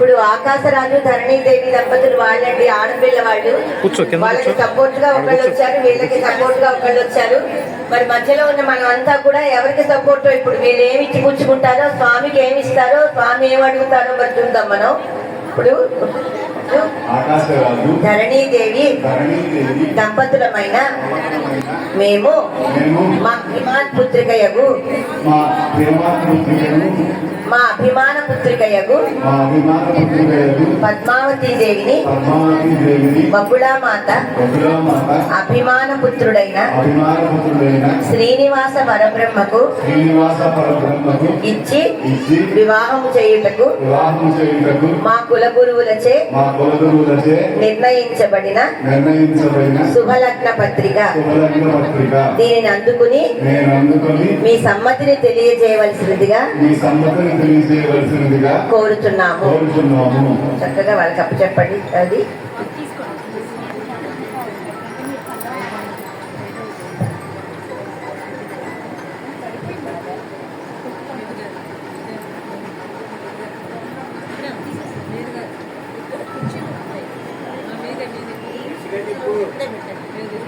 ఇప్పుడు ఆకాశరాజు ధరణీదేవి దంపతులు వాళ్ళండి ఆడపిల్ల వాళ్ళు వాళ్ళకి. సపోర్ట్గా ఒకళ్ళు వచ్చారు వీళ్ళకి సపోర్ట్గా ఒకళ్ళు వచ్చారు మరి మధ్యలో ఉన్న మనం అంతా కూడా ఎవరికి సపోర్ట్ ఇప్పుడు వీళ్ళు ఏమి ఇచ్చి పుచ్చుకుంటారో స్వామికి ఏమి ఇస్తారో స్వామి ఏమి అడుగుతారో మరి చూద్దాం మనం. ఇప్పుడు ధరణీదేవి ధరణీదేవి దంపతులమైన మేము మేము మా ప్రేమాత్మను మా అభిమాన పుత్రికయగు పద్మావతి దేవిని బహుళామాత బహుళమాత అభిమాన పుత్రుడైన శ్రీనివాస పరబ్రహ్మకు ఇచ్చి వివాహము చేయుటకు వివాహం చేయుటకు మా కుల గురువులచే నిర్ణయించబడిన శుభలగ్న పత్రిక. దీనిని అందుకుని మీ సమ్మతిని తెలియజేయవలసినదిగా మీ సమ్మతిని తెలియజేయవలసినదిగా కోరుతున్నాము. కోరుతున్నాము. చక్కగా వాళ్ళకి అప్పచెప్పండి అది మీద మీద